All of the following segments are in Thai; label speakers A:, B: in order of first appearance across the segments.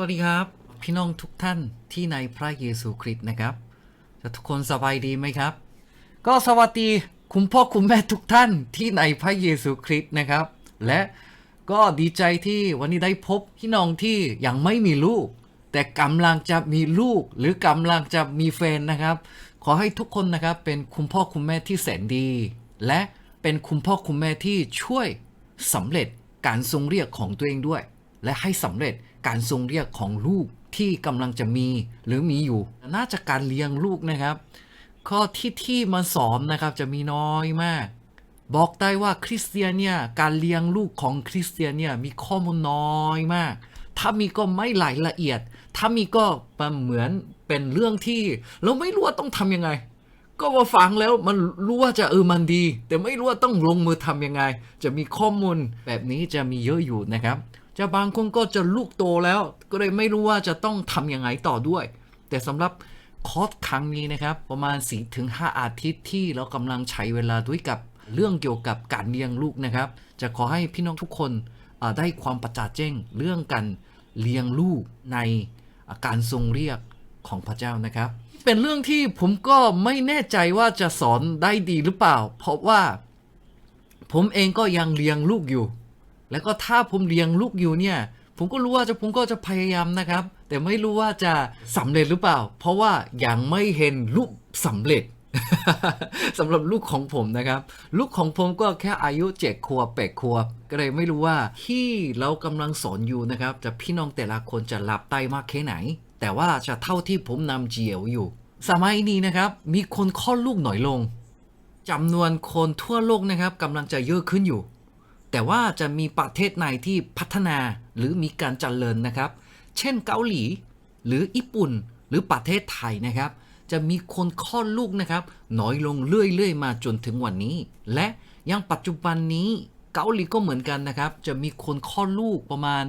A: วัสดีครับ พี่น้องทุกท่านที่ในพระเยซูคริสต์นะครับจะทุกคนสบายดีไหมครับ ก็สวัสดีคุณพ่อคุณแม่ทุกท่านที่ในพระเยซูคริสต์นะครับ และก็ดีใจที่วันนี้ได้พบพี่น้องที่ยังไม่มีลูก แต่กำลังจะมีลูกหรือกำลังจะมีแฟนนะครับ ขอให้ทุกคนนะครับเป็นคุณพ่อคุณแม่ที่แสนดี และเป็นคุณพ่อคุณแม่ที่ช่วยสำเร็จการทรงเรียกของตัวเองด้วย และให้สำเร็จ การทรงเรียกของลูกที่กำลังจะมีหรือมีอยู่ น่าจะการเลี้ยงลูกนะครับ ข้อที่ที่มาสอนนะครับจะมีน้อยมาก บอกได้ว่าคริสเตียนเนี่ยการเลี้ยงลูกของคริสเตียนเนี่ยมีข้อมูลน้อยมาก ถ้ามีก็ไม่รายละเอียด ถ้ามีก็เหมือนเป็นเรื่องที่ เราไม่รู้ว่าต้องทำยังไง ก็มาฟังแล้วมันรู้ว่าจะเออมันดี แต่ไม่รู้ว่าต้องลงมือทำยังไง จะมีข้อมูลแบบนี้จะมีเยอะอยู่นะครับ จะบางคนก็จะลูกโตแล้ว ก็เลยไม่รู้ว่าจะต้องทำยังไงต่อด้วย แต่สำหรับคอร์สครั้งนี้นะครับ ประมาณ 4-5 อาทิตย์ที่เรากำลังใช้เวลาด้วยกับเรื่องเกี่ยวกับการเลี้ยงลูกนะครับ จะขอให้พี่น้องทุกคนได้ความประจักษ์แจ้งเรื่องการเลี้ยงลูกในอาการทรงเรียกของพระเจ้านะครับ เป็นเรื่องที่ผมก็ไม่แน่ใจว่าจะสอนได้ดีหรือเปล่า เพราะว่าผมเองก็ยังเลี้ยงลูกอยู่ แล้วก็ถ้าผมเลี้ยงลูกอยู่เนี่ย ผมก็รู้ว่าจะผมก็จะพยายามนะครับ แต่ไม่รู้ว่าจะสำเร็จหรือเปล่า เพราะว่ายังไม่เห็นลูกสำเร็จสำหรับลูกของผมนะครับ ลูกของผมก็แค่อายุเจ็ดขวบแปดขวบก็เลยไม่รู้ว่าที่เรากำลังสอนอยู่นะครับ จะพี่น้องแต่ละคนจะรับได้มากแค่ไหน แต่ว่าจะเท่าที่ผมนำเจียวอยู่ สมัยนี้นะครับ มีคนคลอดลูกหน่อยลงจำนวนคนทั่วโลกนะครับกำลังจะเยอะขึ้นอยู่ แต่ว่าจะมีประเทศไหนที่พัฒนาหรือมีการเจริญนะครับ เช่นเกาหลี หรือญี่ปุ่นหรือประเทศไทยนะครับ จะมีคนคลอดลูกนะครับ น้อยลงเรื่อยๆ มาจนถึงวันนี้ และยังปัจจุบันนี้เกาหลีก็เหมือนกันนะครับ จะมีคนคลอดลูกประมาณ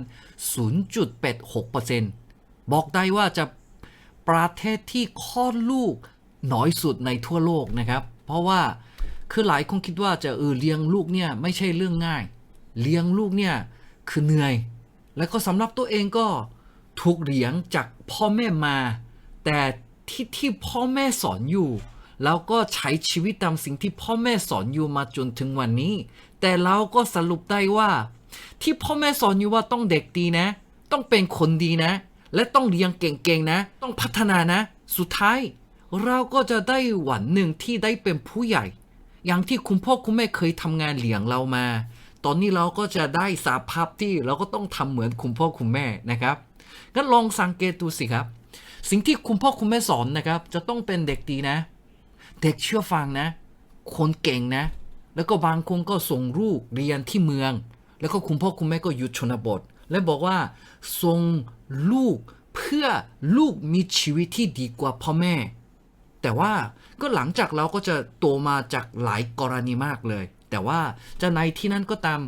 A: 0.86%บอกได้ว่าจะประเทศที่คลอดลูกน้อยสุดในทั่วโลกนะครับ เพราะว่า คือหลายคนคิดว่าจะเออเลี้ยงลูกเนี่ยไม่ใช่เรื่องง่าย เลี้ยงลูกเนี่ยคือเหนื่อย แล้วก็สำหรับตัวเองก็ถูกเลี้ยงจากพ่อแม่มา แต่ที่ที่พ่อแม่สอนอยู่เราก็ใช้ชีวิตตามสิ่งที่พ่อแม่สอนอยู่มาจนถึงวันนี้ แต่เราก็สรุปได้ว่า ที่พ่อแม่สอนอยู่ว่าต้องเด็กดีนะ ต้องเป็นคนดีนะ และต้องเลี้ยงเก่งๆนะ ต้องพัฒนานะ สุดท้าย เราก็จะได้วันหนึ่งที่ได้เป็นผู้ใหญ่ อย่างที่คุณพ่อคุณแม่เคยทำงานเลี้ยงเรามา ตอนนี้เราก็จะได้สาภาพที่เราก็ต้องทำเหมือนคุณพ่อคุณแม่นะครับงั้นลองสังเกตดูสิครับ สิ่งที่คุณพ่อคุณแม่สอนนะครับ จะต้องเป็นเด็กดีนะ เด็กเชื่อฟังนะ คนเก่งนะ แล้วก็บางคนก็ส่งลูกเรียนที่เมือง แล้วก็คุณพ่อคุณแม่ก็อยู่ชนบท และบอกว่าส่งลูกเพื่อลูกมีชีวิตที่ดีกว่าพ่อแม่ แต่ว่าก็หลังจากเราก็จะโตมาจากหลายกรณีมากเลย แต่ว่าจะในที่นั้นก็ตาม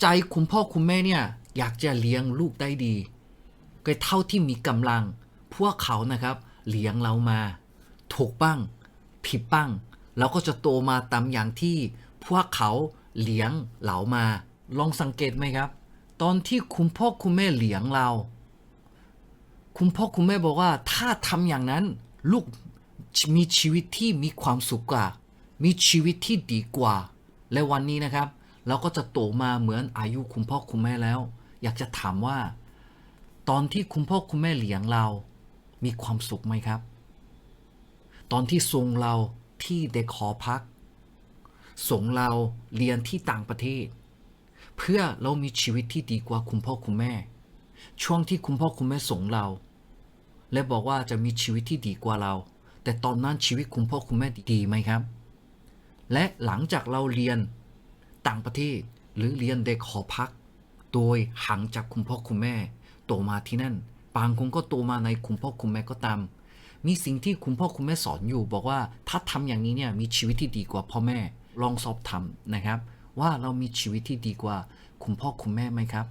A: ใจคุณพ่อคุณแม่เนี่ยอยากจะเลี้ยงลูกได้ดีก็เท่าที่มีกำลัง พวกเขานะครับเลี้ยงเรามา ถูกบ้างผิดบ้างเราก็จะโตมาตามอย่างที่พวกเขาเลี้ยงเรามา ลองสังเกตไหมครับ ตอนที่คุณพ่อคุณแม่เลี้ยงเรา คุณพ่อคุณแม่บอกว่าถ้าทำอย่างนั้น ลูก มีชีวิตที่มีความสุขกว่า มีชีวิตที่ดีกว่า และวันนี้นะครับ เราก็จะโตมาเหมือนอายุคุณพ่อคุณแม่แล้ว อยากจะถามว่า ตอนที่คุณพ่อคุณแม่เลี้ยงเรา มีความสุขไหมครับ ตอนที่ส่งเราที่เด็กหอพัก ส่งเราเรียนที่ต่างประเทศ เพื่อเรามีชีวิตที่ดีกว่าคุณพ่อคุณแม่ ช่วงที่คุณพ่อคุณแม่ส่งเรา และบอกว่าจะมีชีวิตที่ดีกว่าเรา แต่ตอนนั้นชีวิตคุณพ่อคุณแม่ดีไหมครับ และหลังจากเราเรียนต่างประเทศหรือเรียนเด็กหอพัก โดยห่างจากคุณพ่อคุณแม่โตมาที่นั่นบางคนก็โตมาในคุณพ่อคุณแม่ก็ตาม มีสิ่งที่คุณพ่อคุณแม่สอนอยู่ บอกว่าถ้าทำอย่างนี้เนี่ยมีชีวิตที่ดีกว่าพ่อแม่ลองสอบทำนะครับ ว่าเรามีชีวิตที่ดีกว่าคุณพ่อคุณแม่ไหมครับ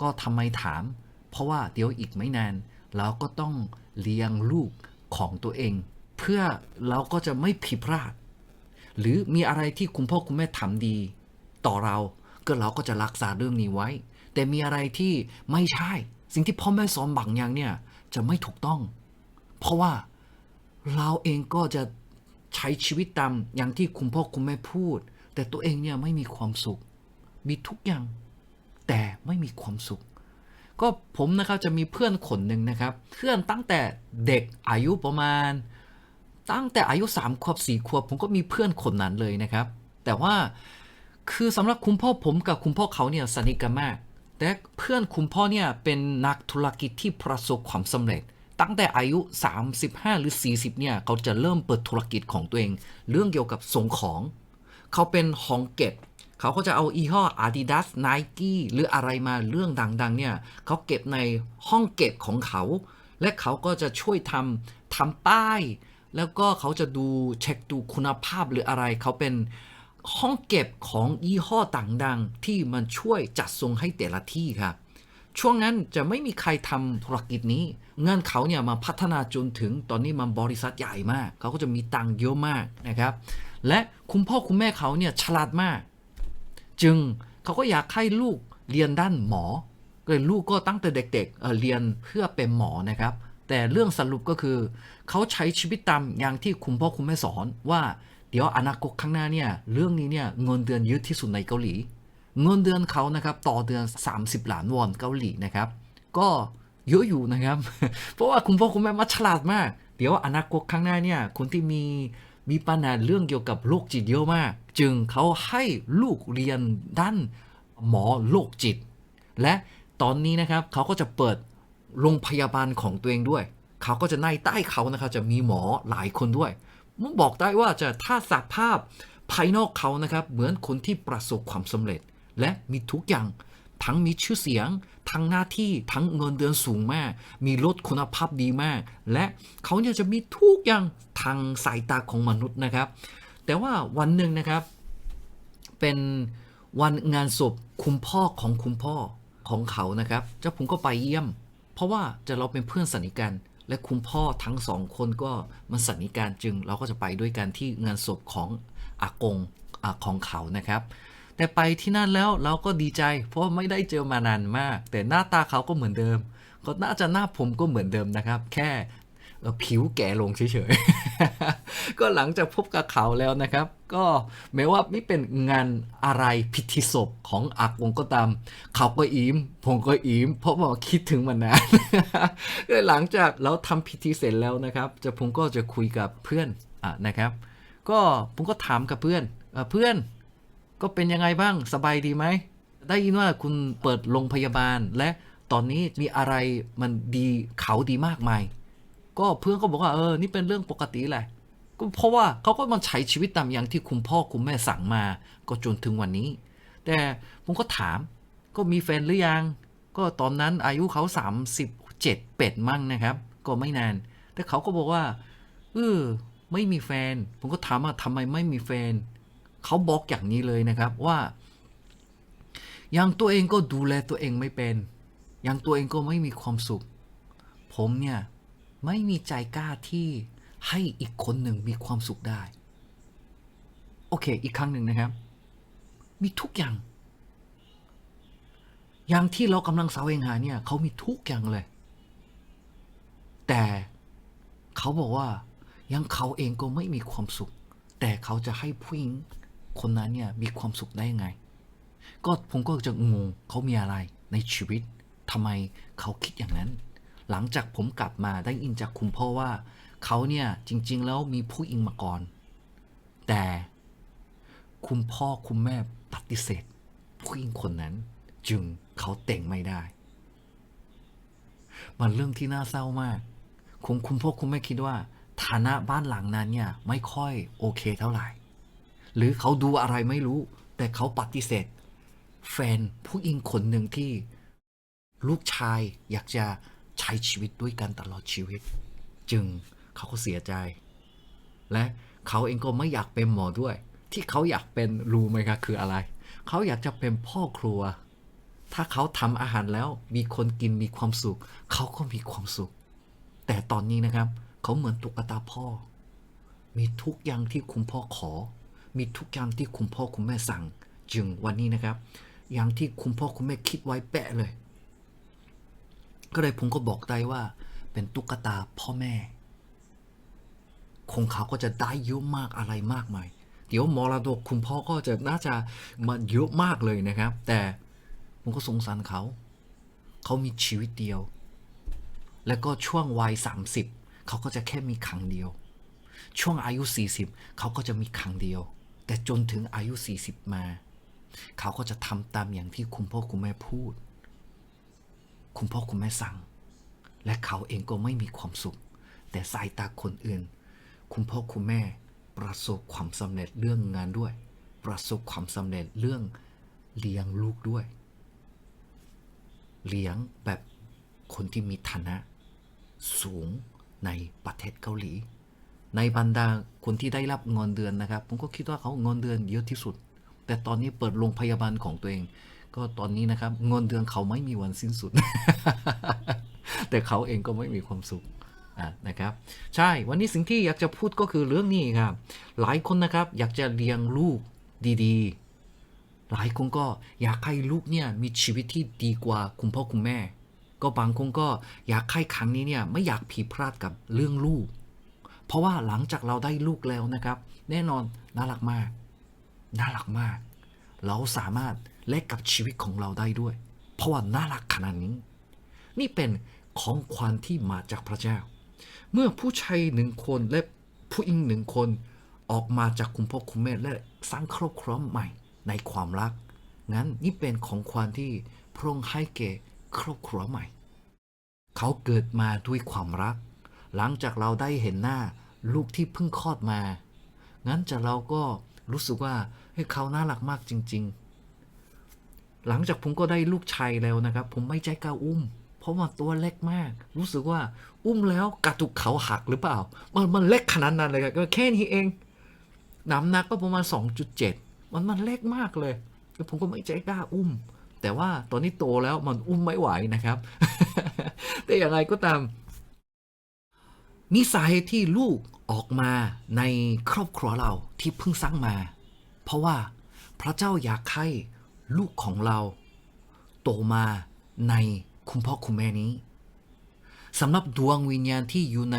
A: ก็ทำไมถาม เพราะว่าเดี๋ยวอีกไม่นาน เราก็ต้องเลี้ยงลูก ของตัวเอง เพื่อเราก็จะไม่ผิดพลาด หรือมีอะไรที่คุณพ่อคุณแม่ทำดี ต่อเราก็เราก็จะรักษาเรื่องนี้ไว้ แต่มีอะไรที่ไม่ใช่ สิ่งที่พ่อแม่สอนบางอย่างเนี่ยจะไม่ถูกต้อง เพราะว่าเราเองก็จะใช้ชีวิตตามอย่างที่คุณพ่อคุณแม่พูด แต่ตัวเองเนี่ยไม่มีความสุข มีทุกอย่าง แต่ไม่มีความสุข ก็ผมนะครับจะมีเพื่อนคนหนึ่งนะครับ เพื่อนตั้งแต่เด็กอายุประมาณ ตั้งแต่อายุสามขวบสี่ขวบ ผมก็มีเพื่อนคนนั้นเลยนะครับ แต่ว่าคือสำหรับคุณพ่อผมกับคุณพ่อเขาเนี่ยสนิทกันมาก แต่เพื่อนคุณพ่อเนี่ยเป็นนักธุรกิจที่ประสบความสำเร็จ ตั้งแต่อายุ 35 หรือ 40 เนี่ยเขาจะเริ่มเปิดธุรกิจของตัวเอง เรื่องเกี่ยวกับส่งของ เขาเป็นห้องเก็บ เขาก็จะเอาอีห้อ Adidas Nike หรืออะไรมาเรื่องดัง ๆ เนี่ยเขาเก็บในห้องเก็บของเขา และเขาก็จะช่วยทำทำป้าย แล้วก็เขาจะดูเช็คดูคุณภาพหรืออะไร เขาเป็นห้องเก็บของยี่ห้อต่างๆที่มันช่วยจัดส่งให้แต่ละที่ครับช่วงนั้นจะไม่มีใครทำธุรกิจนี้ เงินเขาเนี่ยมาพัฒนาจนถึงตอนนี้มันบริษัทใหญ่มาก เขาก็จะมีตังค์เยอะมากนะครับ และคุณพ่อคุณแม่เขาเนี่ยฉลาดมาก จึงเขาก็อยากให้ลูกเรียนด้านหมอก็เลยลูกก็ตั้งแต่เด็กๆเเรียนเพื่อเป็นหมอนะครับ แต่เรื่องสรุปก็คือ เขาใช้ชีวิตตามอย่างที่คุณพ่อคุณแม่สอนว่าเดี๋ยวอนาคตข้างหน้าเนี่ยเรื่องนี้เนี่ยเงินเดือนเยอะที่สุดในเกาหลี เงินเดือนเขานะครับต่อเดือน 30ล้านวอนเกาหลีนะครับ ก็เยอะอยู่นะครับ เพราะว่าคุณพ่อคุณแม่มาฉลาดมาก เดี๋ยวอนาคตข้างหน้าเนี่ยคนที่มี มีปัญหาเรื่องเกี่ยวกับโรคจิตเยอะมาก จึงเขาให้ลูกเรียนด้านหมอโรคจิต และตอนนี้นะครับเขาก็จะเปิดโรงพยาบาลของตัวเองด้วย เขาก็จะในใต้เขานะครับจะมีหมอหลายคนด้วยผมบอกได้ว่าจะถ้าสภาพภายนอกเขานะครับเหมือนคนที่ประสบความสำเร็จ และมีทุกอย่าง ทั้งมีชื่อเสียง ทั้งหน้าที่ทั้งเงินเดือนสูงมาก มีรถคุณภาพดีมาก และเขาเนี่ยจะมีทุกอย่างทางสายตาของมนุษย์นะครับ แต่ว่าวันหนึ่งนะครับ เป็นวันงานศพคุณพ่อของคุณพ่อของเขานะครับเจ้าผมก็ไปเยี่ยม เพราะว่าจะเราเป็นเพื่อนสนิทกัน และคุณพ่อทั้งสองคนก็มันสนิทกันจึง เราก็จะไปด้วยกันที่งานศพของอากงอของเขานะครับ แต่ไปที่นั่นแล้วเราก็ดีใจ เพราะไม่ได้เจอมานานมาก แต่หน้าตาเขาก็เหมือนเดิม ก็น่าจะหน้าผมก็เหมือนเดิมนะครับ แค่ผิวแก่ลงเฉยๆ ก็หลังจากพบกับเขาแล้วนะครับ ก็แม้ว่าไม่เป็นงานอะไรพิธีศพของอากงก็ตาม เขาก็อิ่มผมก็อิ่มเพราะว่าคิดถึงมันนานก็หลังจากเราทำพิธีเสร็จแล้วนะครับ จะผมก็จะคุยกับเพื่อนอะนะครับ ก็ผมก็ถามกับเพื่อนอเพื่อน ก็เป็นยังไงบ้างสบายดีไหม ได้ยินว่าคุณเปิดโรงพยาบาลและตอนนี้มีอะไรมันดีเขาดีมากมาย ก็เพื่อนก็บอกว่าเออนี่เป็นเรื่องปกติแหละก็เพราะว่าเขาก็มันใช้ชีวิตตามอย่างที่คุณพ่อคุณแม่สั่งมา ก็จนถึงวันนี้ แต่ผมก็ถามก็มีแฟนหรือยัง ก็ตอนนั้นอายุเขา 37 เป็ดมั่งนะครับ ก็ไม่นาน แต่เขาก็บอกว่าเออไม่มีแฟน ผมก็ถามว่าทำไมไม่มีแฟน เขาบอกอย่างนี้เลยนะครับว่า อย่างตัวเองก็ดูแลตัวเองไม่เป็น อย่างตัวเองก็ไม่มีความสุข ผมเนี่ยไม่มีใจกล้าที่ให้อีกคนหนึ่งมีความสุขได้ โอเค อีกครั้งหนึ่งนะครับ มีทุกอย่าง อย่างที่เรากำลังแสวงหาเนี่ยเขามีทุกอย่างเลย แต่เขาบอกว่ายังเขาเองก็ไม่มีความสุข แต่เขาจะให้ผู้หญิง คนนั้นเนี่ยมีความสุขได้ยังไง ก็ผมก็จะงงเขามีอะไรในชีวิตทำไมเขาคิดอย่างนั้น หลังจากผมกลับมาได้ยินจากคุณพ่อว่า เขาเนี่ยจริง ๆ แล้วมีผู้หญิงมาก่อน แต่คุณพ่อคุณแม่ปฏิเสธ ผู้หญิงคนนั้น จึงเขาแต่งไม่ได้ มันเรื่องที่น่าเศร้ามากคงคุณพ่อคุณแม่คิดว่า ฐานะบ้านหลังนั้นเนี่ยไม่ค่อยโอเคเท่าไหร่ หรือเขาดูอะไรไม่รู้ แต่เขาปฏิเสธ แฟนผู้หญิงคนหนึ่งที่ลูกชายอยากจะใช้ชีวิตด้วยกันตลอดชีวิต จึงเขาก็เสียใจ และเขาเองก็ไม่อยากเป็นหมอด้วย ที่เขาอยากเป็นรู้ไหมครับคืออะไร เขาอยากจะเป็นพ่อครัว ถ้าเขาทำอาหารแล้วมีคนกินมีความสุข เขาก็มีความสุข แต่ตอนนี้นะครับ เขาเหมือนตุ๊กตาพ่อ มีทุกอย่างที่คุณพ่อขอ มีทุกอย่างที่คุณพ่อคุณแม่สั่ง จึงวันนี้นะครับ อย่างที่คุณพ่อคุณแม่คิดไว้แปะเลย ก็เลยผมก็บอกได้ว่าเป็นตุ๊กตาพ่อแม่คงเขาก็จะได้เยอะมากอะไรมากมาย เดี๋ยวมรดกคุณพ่อก็จะน่าจะมาเยอะมากเลยนะครับ แต่ผมก็สงสารเขา เขามีชีวิตเดียว แล้วก็ช่วงวัย 30 เขาก็จะแค่มีครั้งเดียว ช่วงอายุ 40 เขาก็จะมีครั้งเดียว แต่จนถึงอายุ 40 มา เขาก็จะทำตามอย่างที่คุณพ่อคุณแม่พูด คุณพ่อคุณแม่สั่ง และเขาเองก็ไม่มีความสุข แต่สายตาคนอื่น คุณพ่อคุณแม่ประสบความสำเร็จเรื่องงานด้วย ประสบความสำเร็จเรื่องเลี้ยงลูกด้วย เลี้ยงแบบคนที่มีฐานะ สูงในประเทศเกาหลี ในบรรดาคนที่ได้รับเงินเดือนนะครับ ผมก็คิดว่าเขาเงินเดือนเยอะที่สุด แต่ตอนนี้เปิดโรงพยาบาลของตัวเอง ก็ตอนนี้นะครับเงินเดือนเขาไม่มีวันสิ้นสุด แต่เขาเองก็ไม่มีความสุขะนะครับ ใช่วันนี้สิ่งที่อยากจะพูดก็คือเรื่องนี้ครับ หลายคนนะครับอยากจะเลี้ยงลูกดีๆ หลายคนก็อยากให้ลูกเนี่ยมีชีวิตที่ดีกว่าคุณพ่อคุณแม่ ก็บางคนก็อยากให้ครั้งนี้เนี่ยไม่อยากผิดพลาดกับเรื่องลูก เพราะว่าหลังจากเราได้ลูกแล้วนะครับ แน่นอนน่ารักมาก น่ารักมาก เราสามารถแลกกับชีวิตของเราได้ด้วย เพราะว่าน่ารักขนาดนี้ นี่เป็นของขวัญที่มาจากพระเจ้า เมื่อผู้ชายหนึ่งคนและผู้หญิงหนึ่งคนออกมาจากคุณพ่อคุณแม่และสร้างครอบครัวใหม่ในความรักงั้นนี่เป็นของขวัญที่พระองค์ให้แก่ครอบครัวใหม่ เขาเกิดมาด้วยความรัก หลังจากเราได้เห็นหน้าลูกที่เพิ่งคลอดมา งั้นจะเราก็รู้สึกว่าเฮ้ยเขาน่ารักมากจริง ๆ หลังจากผมก็ได้ลูกชายแล้วนะครับ ผมไม่ใจกล้าอุ้ม เพราะว่าตัวเล็กมาก รู้สึกว่าอุ้มแล้วกระตุกเขาหักหรือเปล่า มันมันเล็กขนาดนั้นเลยครับก็แค่นี้เอง น้ำหนักก็ประมาณ 2.7 มันมันเล็กมากเลยแล้วผมก็ไม่ใจกล้าอุ้ม แต่ว่าตอนนี้โตแล้วมันอุ้มไม่ไหวนะครับ แต่อย่างไรก็ตาม มีสาเหตุที่ลูกออกมาในครอบครัวเราที่เพิ่งสร้างมา เพราะว่าพระเจ้าอยากให้ลูกของเรา โตมาในคุณพ่อคุณแม่นี้สำหรับดวงวิญญาณที่อยู่ใน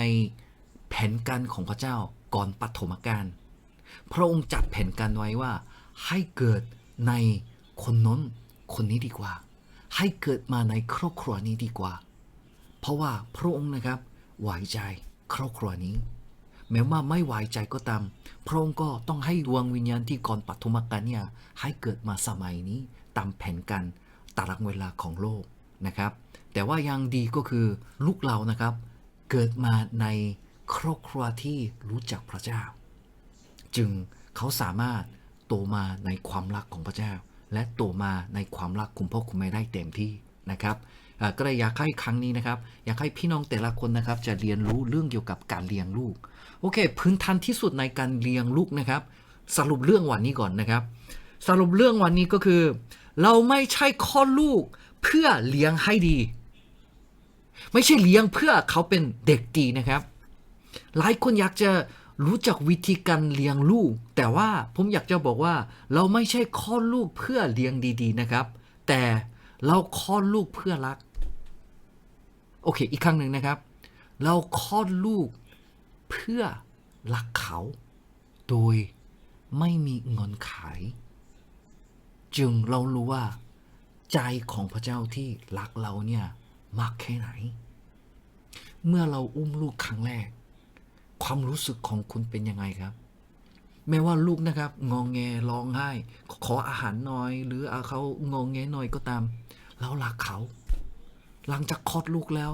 A: แผนการของพระเจ้าก่อนปฐมกาลพระองค์จัดแผนการไว้ว่า ให้เกิดในคนน้นคนนี้ดีกว่า ให้เกิดมาในครอบครัวนี้ดีกว่า เพราะว่าพระองค์นะครับไว้ใจ ครอบครัวนี้ แม้ว่าไม่ไว้ใจก็ตาม พระองค์ก็ต้องให้ดวงวิญญาณที่ก่อนปฐมกาลเนี่ยให้เกิดมาสมัยนี้ตามแผนการตารางเวลาของโลกนะครับ แต่ว่ายังดีก็คือลูกเรานะครับ เกิดมาในครอบครัวที่รู้จักพระเจ้า จึงเขาสามารถโตมาในความรักของพระเจ้า และโตมาในความรักคุณพ่อคุณแม่ได้เต็มที่นะครับ ก็เลยอยากให้ครั้งนี้นะครับ อยากให้พี่น้องแต่ละคนนะครับ จะเรียนรู้เรื่องเกี่ยวกับการเลี้ยงลูก โอเค พื้นฐานที่สุดในการเลี้ยงลูกนะครับ สรุปเรื่องวันนี้ก่อนนะครับ สรุปเรื่องวันนี้ก็คือ เราไม่ใช่คลอดลูกเพื่อเลี้ยงให้ดี ไม่ใช่เลี้ยงเพื่อเขาเป็นเด็กดีนะครับ หลายคนอยากจะรู้จักวิธีการเลี้ยงลูก แต่ว่าผมอยากจะบอกว่า เราไม่ใช่คลอดลูกเพื่อเลี้ยงดี ๆ นะครับ แต่เราคลอดลูกเพื่อรัก โอเค อีกครั้งหนึ่งนะครับ เราคลอดลูกเพื่อรักเขา โดยไม่มีเงินขาย จึงเรารู้ว่า ใจของพระเจ้าที่รักเราเนี่ยมากแค่ไหน เมื่อเราอุ้มลูกครั้งแรก ความรู้สึกของคุณเป็นยังไงครับแม้ว่าลูกนะครับ งองแงร้องไห้ ขออาหารหน่อย หรือเอาเขางองแงหน่อยก็ตาม เรารักเขา หลังจากคลอดลูกแล้ว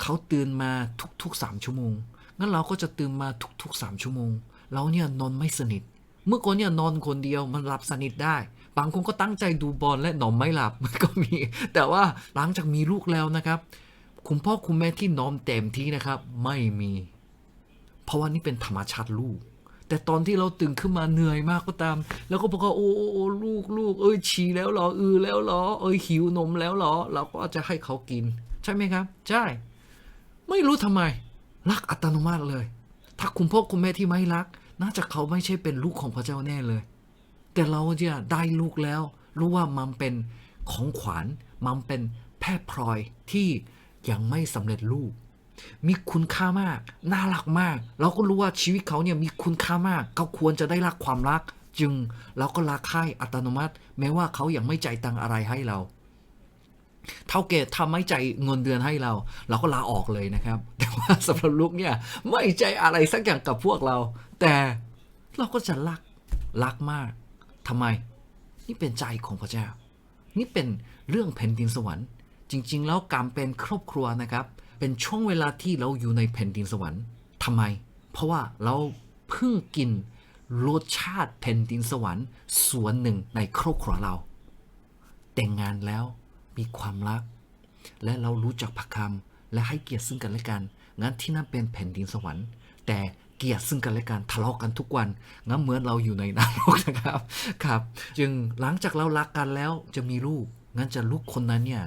A: เขาตื่นมาทุกๆสามชั่วโมง งั้นเราก็จะตื่นมาทุกๆสามชั่วโมง เราเนี่ยนอนไม่สนิท เมื่อก่อนเนี่ยนอนคนเดียวมันหลับสนิทได้ บางคนก็ตั้งใจดูบอลและนอนไม่หลับก็มี แต่ว่าหลังจากมีลูกแล้วนะครับ คุณพ่อคุณแม่ที่นอนเต็มที่นะครับ ไม่มี เพราะว่านี่เป็นธรรมชาติลูก แต่ตอนที่เราตื่นขึ้นมาเหนื่อยมากก็ตาม แล้วก็บอกว่าโอ้โอ้ลูกลูกเอ้ยฉี่แล้วหรออือแล้วหรอเอ้ยหิวนมแล้วหรอ เราก็จะให้เขากิน ใช่ไหมครับ ใช่ ไม่รู้ทำไม รักอัตโนมัติเลย ถ้าคุณพ่อคุณแม่ที่ไม่รัก น่าจะเขาไม่ใช่เป็นลูกของพระเจ้าแน่เลย แต่เราเนี่ยได้ลูกแล้ว รู้ว่ามันเป็นของขวัญมันเป็นแพร่พลอยที่ยังไม่สำเร็จรูป มีคุณค่ามาก น่ารักมาก เราก็รู้ว่าชีวิตเขาเนี่ยมีคุณค่ามาก เขาควรจะได้รับความรัก จึงเราก็รักให้อัตโนมัติ แม้ว่าเขายังไม่จ่ายตังอะไรให้เรา เท่าแก่ทำไม่ใจายเงินเดือนให้เรา เราก็ลาออกเลยนะครับ แต่ว่าสำหรับลูกเนี่ยไม่ใจอะไรสักอย่างกับพวกเรา แต่เราก็จะรักรักมากทำไม นี่เป็นใจของพระเจ้า นี่เป็นเรื่องแผ่นดินสวรรค์ จริง ๆ แล้วการเป็นครอบครัวนะครับ เป็นช่วงเวลาที่เราอยู่ในแผ่นดินสวรรค์ทำไม เพราะว่าเราเพิ่งกินรสชาติแผ่นดินสวรรค์ ส่วนหนึ่งในครอบครัวเรา แต่งงานแล้วมีความรัก และเรารู้จักพระคำและให้เกียรติซึ่งกันและกันงั้นที่นั่นเป็นแผ่นดินสวรรค์ แต่เกลียรติซึ่งกันและกันทะเลาะกันทุกวันงั้นเหมือนเราอยู่ในนรกนะครับครับ จึงหลังจากเรารักกันแล้วจะมีลูกงั้นจะลูกคนนั้นเนี่ย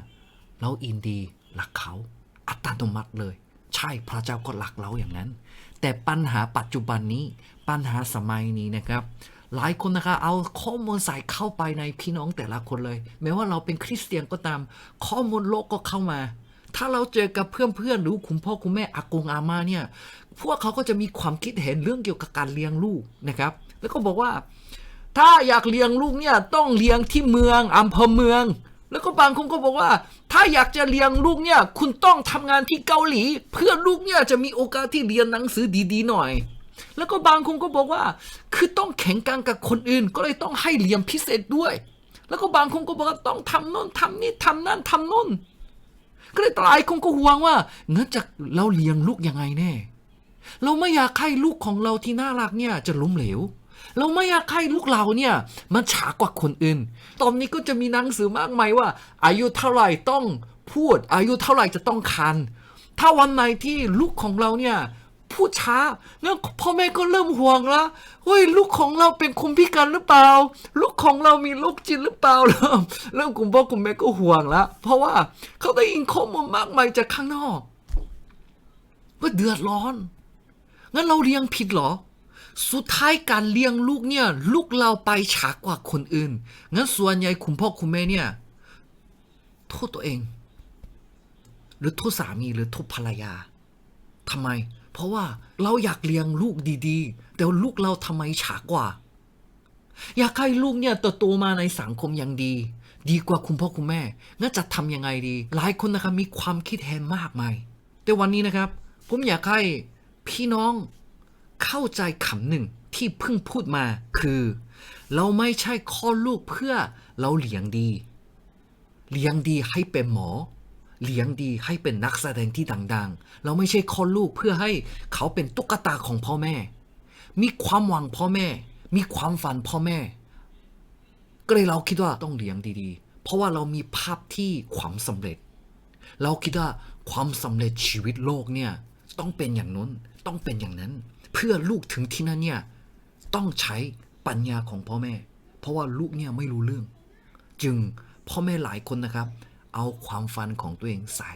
A: เราอินดีรักเขา อัตโนมัติเลย ใช่พระเจ้าก็รักเราอย่างนั้น แต่ปัญหาปัจจุบันนี้ปัญหาสมัยนี้นะครับ หลายคนนะคะเอาข้อมูลใส่เข้าไปในพี่น้องแต่ละคนเลย แม้ว่าเราเป็นคริสเตียนก็ตาม ข้อมูลโลกก็เข้ามา ถ้าเราเจอกับเพื่อนๆหรือคุณพ่อคุณแม่อากงอาม่าเนี่ยพวกเขาก็จะมีความคิดเห็นเรื่องเกี่ยวกับการเลี้ยงลูกนะครับ แล้วก็บอกว่า ถ้าอยากเลี้ยงลูกเนี่ยต้องเลี้ยงที่เมืองอำเภอเมือง แล้วก็บางคนก็บอกว่า ถ้าอยากจะเลี้ยงลูกเนี่ย คุณต้องทำงานที่เกาหลี เพื่อลูกเนี่ยจะมีโอกาสที่เรียนหนังสือดีๆหน่อย แล้วก็บางคนก็บอกว่า คือต้องแข่งกันกับคนอื่น ก็เลยต้องให้เรียนพิเศษด้วย แล้วก็บางคนก็บอกว่าต้องทำโน่นทำนี่ทำนั่นทำโน่นก็เลยหลายคนก็ห่วงว่าเงินจะเราเลี้ยงลูกยังไงแน่ เราไม่อยากให้ลูกของเราที่น่ารักเนี่ยจะล้มเหลว เราไม่อยากให้ลูกเราเนี่ยมันช้ากว่าคนอื่น ตอนนี้ก็จะมีหนังสือมากมายว่า อายุเท่าไหร่ต้องพูด อายุเท่าไหร่จะต้องคัน ถ้าวันไหนที่ลูกของเราเนี่ยพูดช้างั้นพ่อแม่ก็เริ่มห่วงละเฮ้ยลูกของเราเป็นคนพิการหรือเปล่า ลูกของเรามีโรคจิตหรือเปล่าเริ่มเริ่มคุณพ่อคุณแม่ก็ห่วงละเพราะว่าเขาได้ยินข้อมูลมากมายจากข้างนอกก็เดือดร้อน งั้นเราเลี้ยงผิดเหรอ สุดท้ายการเลี้ยงลูกเนี่ยลูกเราไปช้ากว่าคนอื่น งั้นส่วนใหญ่คุณพ่อคุณแม่เนี่ยโทษตัวเอง หรือโทษสามีหรือโทษภรรยาทำไม เพราะว่าเราอยากเลี้ยงลูกดีๆ แต่ลูกเราทำไมช้ากว่า อยากให้ลูกเนี่ยเติบโตมาในสังคมอย่างดี ดีกว่าคุณพ่อคุณแม่ งั้นจะทำยังไงดี หลายคนนะครับมีความคิดเห็นมากมาย แต่วันนี้นะครับ ผมอยากให้พี่น้อง เข้าใจคำหนึ่งที่เพิ่งพูดมาคือ เราไม่ใช่ข้อดลูกเพื่อเราเลี้ยงดี เลี้ยงดีให้เป็นหมอ เลี้ยงดีให้เป็นนักแสดงที่ดังๆ เราไม่ใช่ข้อดลูกเพื่อให้เขาเป็นตุ๊กตาของพ่อแม่ มีความหวังพ่อแม่ มีความฝันพ่อแม่ ก็เลยเราคิดว่าต้องเลี้ยงดีๆ เพราะว่าเรามีภาพที่ความสำเร็จ เราคิดว่าความสำเร็จชีวิตโลกเนี่ยต้องเป็นอย่างนั้น ต้องเป็นอย่างนั้น เพื่อลูกถึงที่นั่นเนี่ยต้องใช้ปัญญาของพ่อแม่ เพราะว่าลูกเนี่ยไม่รู้เรื่อง จึงพ่อแม่หลายคนนะครับ เอาความฝันของตัวเองใส่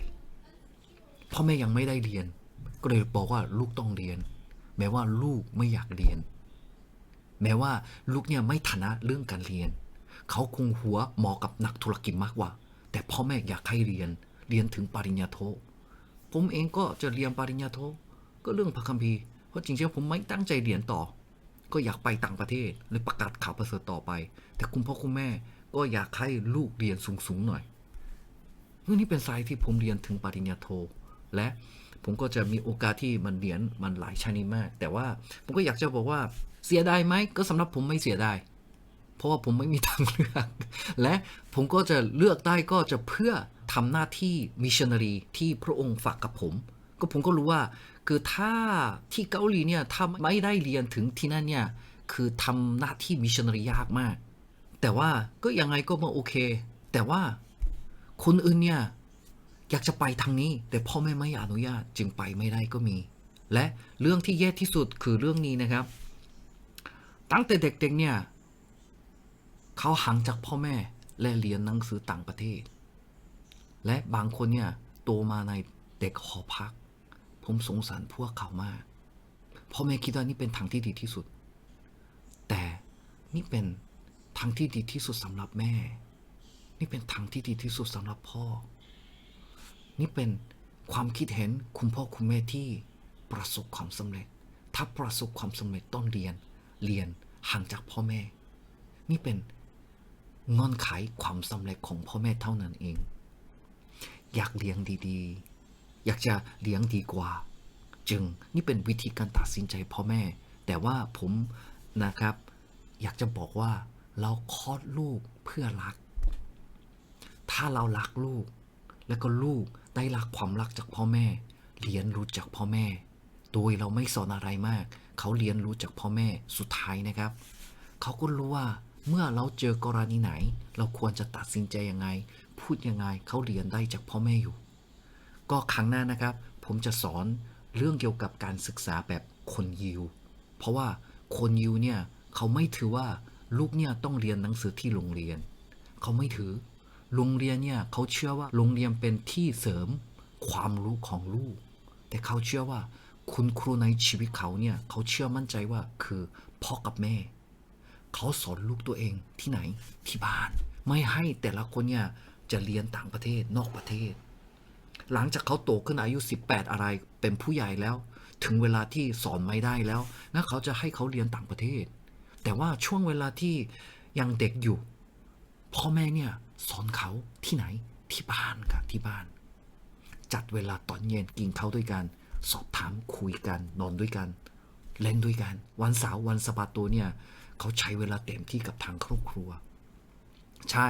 A: พ่อแม่ยังไม่ได้เรียน ก็เลยบอกว่าลูกต้องเรียน แม้ว่าลูกไม่อยากเรียน แม้ว่าลูกเนี่ยไม่ถนัดเรื่องการเรียน เขาคงหัวเหมาะกับนักธุรกิจมากกว่า แต่พ่อแม่อยากให้เรียนเรียนถึงปริญญาโทผมเองก็จะเรียนปริญญาโทก็เรื่องพระคัมภีร์ เพราะจริงๆผมไม่ตั้งใจเรียนต่อ ก็อยากไปต่างประเทศเลยประกาศข่าวประเสริฐต่อไป แต่คุณพ่อคุณแม่ก็อยากให้ลูกเรียนสูงๆหน่อยเรื่องนี้เป็นสายที่ผมเรียนถึงปริญญาโท และผมก็จะมีโอกาสที่มันเรียนมันหลายชนิดมาก แต่ว่าผมก็อยากจะบอกว่าเสียดายไหมก็สำหรับผมไม่เสียดายเพราะว่าผมไม่มีทางเลือก และผมก็จะเลือกได้ก็จะเพื่อทำหน้าที่มิชชันนารีที่พระองค์ฝากกับผม ก็ผมก็รู้ว่า คือถ้าที่เกาหลีเนี่ยถ้าไม่ได้เรียนถึงที่นั่นเนี่ยคือทำหน้าที่มิชชันนารียากมาก แต่ว่าก็ยังไงก็มาโอเค แต่ว่าคนอื่นเนี่ยอยากจะไปทางนี้ แต่พ่อแม่ไม่อนุญาตจึงไปไม่ได้ก็มี และเรื่องที่แย่ที่สุดคือเรื่องนี้นะครับ ตั้งแต่เด็กๆเนี่ยเขาห่างจากพ่อแม่และเรียนหนังสือต่างประเทศ และบางคนเนี่ยโตมาในเด็กหอพัก ผมสงสารพวกเขามากพ่อแม่คิดว่านี่เป็นทางที่ดีที่สุด แต่นี่เป็นทางที่ดีที่สุดสำหรับแม่ นี่เป็นทางที่ดีที่สุดสำหรับพ่อ นี่เป็นความคิดเห็นคุณพ่อคุณแม่ที่ประสบความสำเร็จ ถ้าประสบความสำเร็จต้องเรียน เรียนห่างจากพ่อแม่ นี่เป็นงอนไขความสำเร็จของพ่อแม่เท่านั้นเอง อยากเลี้ยงดีๆ อยากจะเลี้ยงดีกว่า จึงนี่เป็นวิธีการตัดสินใจพ่อแม่ แต่ว่าผมนะครับ อยากจะบอกว่าเราคลอดลูกเพื่อรัก ถ้าเรารักลูก แล้วก็ลูกได้รับความรักจากพ่อแม่ เรียนรู้จากพ่อแม่ โดยเราไม่สอนอะไรมาก เขาเรียนรู้จากพ่อแม่สุดท้ายนะครับ เขาก็รู้ว่าเมื่อเราเจอกรณีไหน เราควรจะตัดสินใจยังไง พูดยังไงเขาเรียนได้จากพ่อแม่อยู่ ก็ครั้งหน้านะครับ ผมจะสอนเรื่องเกี่ยวกับการศึกษาแบบคนยิว เพราะว่าคนยิวเนี่ยเขาไม่ถือว่าลูกเนี่ยต้องเรียนหนังสือที่โรงเรียน เขาไม่ถือ โรงเรียนเนี่ยเขาเชื่อว่าโรงเรียนเป็นที่เสริมความรู้ของลูก แต่เขาเชื่อว่าคุณครูในชีวิตเขาเนี่ยเขาเชื่อมั่นใจว่าคือพ่อกับแม่ เขาสอนลูกตัวเองที่ไหนที่บ้าน ไม่ให้แต่ละคนเนี่ยจะเรียนต่างประเทศนอกประเทศ หลังจากเขาโตขึ้นอายุ 18 อะไรเป็นผู้ใหญ่แล้ว ถึงเวลาที่สอนไม่ได้แล้วนะเขาจะให้เขาเรียนต่างประเทศ แต่ว่าช่วงเวลาที่ยังเด็กอยู่ พ่อแม่เนี่ยสอนเขาที่ไหนที่บ้านครับที่บ้าน จัดเวลาตอนเย็นกินข้าวด้วยกัน สอบถามคุยกันนอนด้วยกัน เล่นด้วยกัน วันเสาร์วันสะบาโตเนี่ยเขาใช้เวลาเต็มที่กับทางครอบครัว ใช่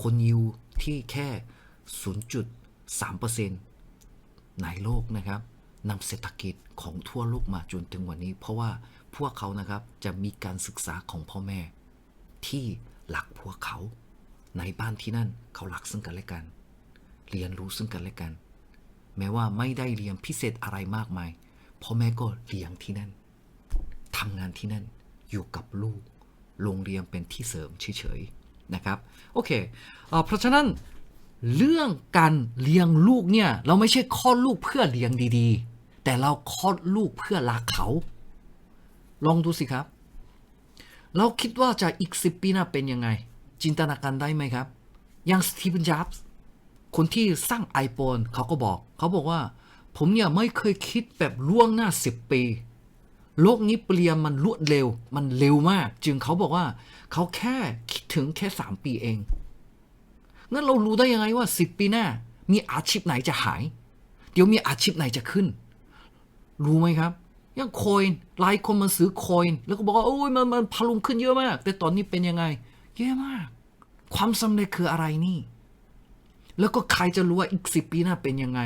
A: คนยิวที่แค่ 3%ในโลกนะครับนำเศรษฐกิจของทั่วโลกมาจนถึงวันนี้ เพราะว่าพวกเขานะครับจะมีการศึกษาของพ่อแม่ ที่หลักพวกเขาในบ้านที่นั่นเขาหลักซึ่งกันและกัน เรียนรู้ซึ่งกันและกัน แม้ว่าไม่ได้เรียนพิเศษอะไรมากมายพ่อแม่ก็เลี้ยงที่นั่นทำงานที่นั่นอยู่กับลูกโรงเรียนเป็นที่เสริมเฉยๆนะครับโอเคเอ่อเพราะฉะนั้น เรื่องการเลี้ยงลูกเนี่ยเราไม่ใช่คลอดลูกเพื่อเลี้ยงดีๆ แต่เราคลอดลูกเพื่อรักเขา ลองดูสิครับ เราคิดว่าจะอีกสิบปีหน้าเป็นยังไง จินตนาการได้ไหมครับ อย่างสตีเวนจ็อบส์คนที่สร้าง iPhone เขาก็บอก เขาบอกว่า ผมเนี่ยไม่เคยคิดแบบล่วงหน้า10ปี โลกนี้เปลี่ยนมันรวดเร็ว มันเร็วมาก จึงเขาบอกว่า เขาแค่คิดถึงแค่3ปีเอง งั้นเรารู้ได้ยังไงว่า 10 ปีหน้า มีอาชีพไหนจะหาย เดี๋ยวมีอาชีพไหนจะขึ้น รู้ไหมครับอย่างคอยน์หลายคนมาซื้อคอยน์แล้วก็บอกว่าโอ้ยมันมันพลุงขึ้นเยอะมาก แต่ตอนนี้เป็นยังไงแย่มาก ความสำเร็จคืออะไรนี่ แล้วก็ใครจะรู้ว่าอีกสิปีหน้าเป็นยังไง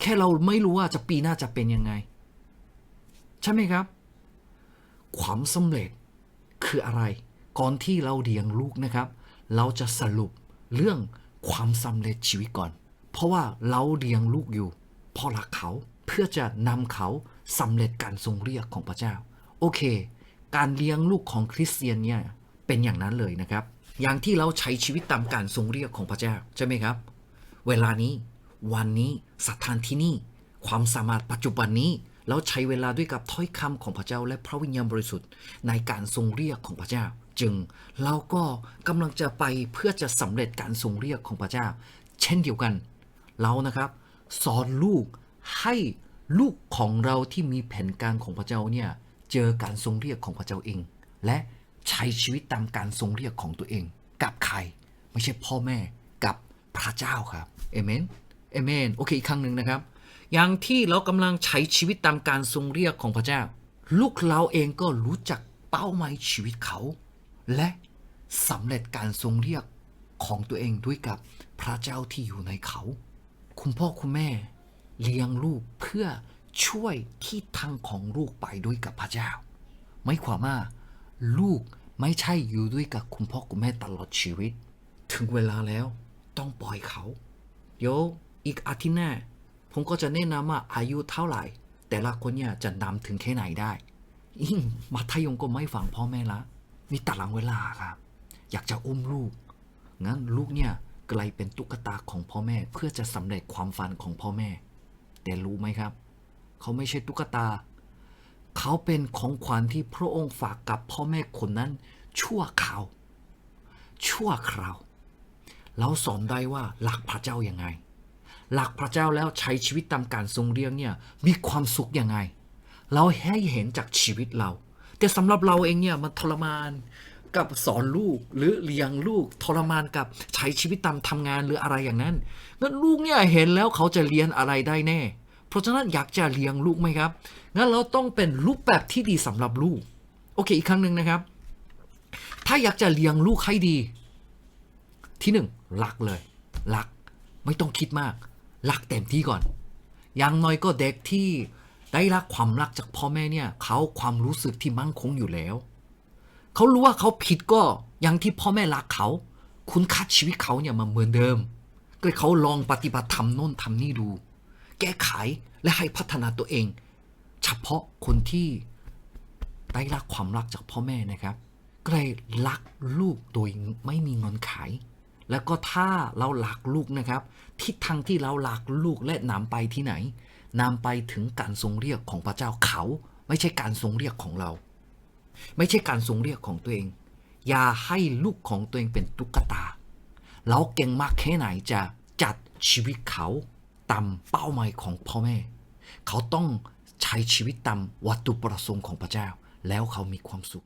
A: แค่เราไม่รู้ว่าจะปีหน้าจะเป็นยังไง ใช่ไหมครับ ความสำเร็จคืออะไร ก่อนที่เราเลี้ยงลูกนะครับ เราจะสรุปเรื่อง ความสำเร็จชีวิตก่อน เพราะว่าเราเลี้ยงลูกอยู่พราะรักเขาเพื่อจะนำเขาสำเร็จการทรงเรียกของพระเจ้า โอเค การเลี้ยงลูกของคริสเตียนเนี่ยเป็นอย่างนั้นเลยนะครับ อย่างที่เราใช้ชีวิตตามการทรงเรียกของพระเจ้าใช่ไหมครับ เวลานี้ วันนี้สถานที่นี้ ความสามารถปัจจุบันนี้ เราใช้เวลาด้วยกับถ้อยคำของพระเจ้าและพระวิญญาณบริสุทธิ์ ในการทรงเรียกของพระเจ้า จึงเราก็กำลังจะไปเพื่อจะสำเร็จการทรงเรียกของพระเจ้า เช่นเดียวกัน เรานะครับ สอนลูกให้ลูกของเราที่มีแผนการของพระเจ้าเนี่ยเจอการทรงเรียกของพระเจ้าเอง และใช้ชีวิตตามการทรงเรียกของตัวเอง กับใครไม่ใช่พ่อแม่กับพระเจ้าครับเอเมนเอเมนโอเคอีกครั้งหนึ่งนะครับ อย่างที่เรากำลังใช้ชีวิตตามการทรงเรียกของพระเจ้า ลูกเราเองก็รู้จักเป้าหมายชีวิตเขา และสำเร็จการทรงเรียกของตัวเองด้วยกับพระเจ้าที่อยู่ในเขา คุณพ่อคุณแม่เลี้ยงลูกเพื่อช่วยที่ทางของลูกไปด้วยกับพระเจ้า ไม่ความว่าลูกไม่ใช่อยู่ด้วยกับคุณพ่อคุณแม่ตลอดชีวิต ถึงเวลาแล้วต้องปล่อยเขา เดี๋ยวอีกอาทิตย์หน้า ผมก็จะแนะนำว่าอายุเท่าไหร่ แต่ละคนเนี่ยจะนำถึงแค่ไหนได้ยิ่งมัธยมก็ไม่ฟังพ่อแม่ละมีตารางเวลาครับ อยากจะอุ้มลูก งั้นลูกเนี่ยกลายเป็นตุ๊กตาของพ่อแม่เพื่อจะสำเร็จความฝันของพ่อแม่ แต่รู้ไหมครับ เขาไม่ใช่ตุ๊กตา เขาเป็นของขวัญที่พระองค์ฝากกับพ่อแม่คนนั้น ชั่วคราว ชั่วคราว เราสอนได้ว่ารักพระเจ้ายังไง หลักพระเจ้าแล้วใช้ชีวิตตามการทรงเรียงเนี่ยมีความสุขยังไง เราให้เห็นจากชีวิตเรา แต่สำหรับเราเองเนี่ยมันทรมานกับสอนลูกหรือเลี้ยงลูกทรมานกับใช้ชีวิตตามทำงานหรืออะไรอย่างนั้นงั้นลูกเนี่ยเห็นแล้วเขาจะเรียนอะไรได้แน่ เพราะฉะนั้นอยากจะเลี้ยงลูกไหมครับงั้นเราต้องเป็นรูปแบบที่ดีสำหรับลูกโอเคอีกครั้งหนึ่งนะครับ ถ้าอยากจะเลี้ยงลูกให้ดี ที่หนึ่งรักเลยรัก ไม่ต้องคิดมาก รักเต็มที่ก่อน อย่างน้อยก็เด็กที่ได้รับความรักจากพ่อแม่เนี่ย เขาความรู้สึกที่มั่นคงอยู่แล้ว เขารู้ว่าเขาผิดก็อย่างที่พ่อแม่รักเขา คุณค่าชีวิตเขาเนี่ยมันเหมือนเดิม ก็เลยเขาลองปฏิบัติทำโน่นทำนี่ดู แก้ไขและให้พัฒนาตัวเอง เฉพาะคนที่ได้รับความรักจากพ่อแม่นะครับก็เลยรักลูกโดยไม่มีเงินขาย แล้วก็ถ้าเราหลักลูกนะครับทิศทางที่เราหลักลูกและนำไปที่ไหนนำไปถึงการทรงเรียกของพระเจ้าเขา ไม่ใช่การทรงเรียกของเรา ไม่ใช่การทรงเรียกของตัวเอง อย่าให้ลูกของตัวเองเป็นตุ๊กตา เราเก่งมากแค่ไหนจะจัดชีวิตเขาตามเป้าหมายของพ่อแม่ เขาต้องใช้ชีวิตตามวัตถุประสงค์ของพระเจ้า แล้วเขามีความสุข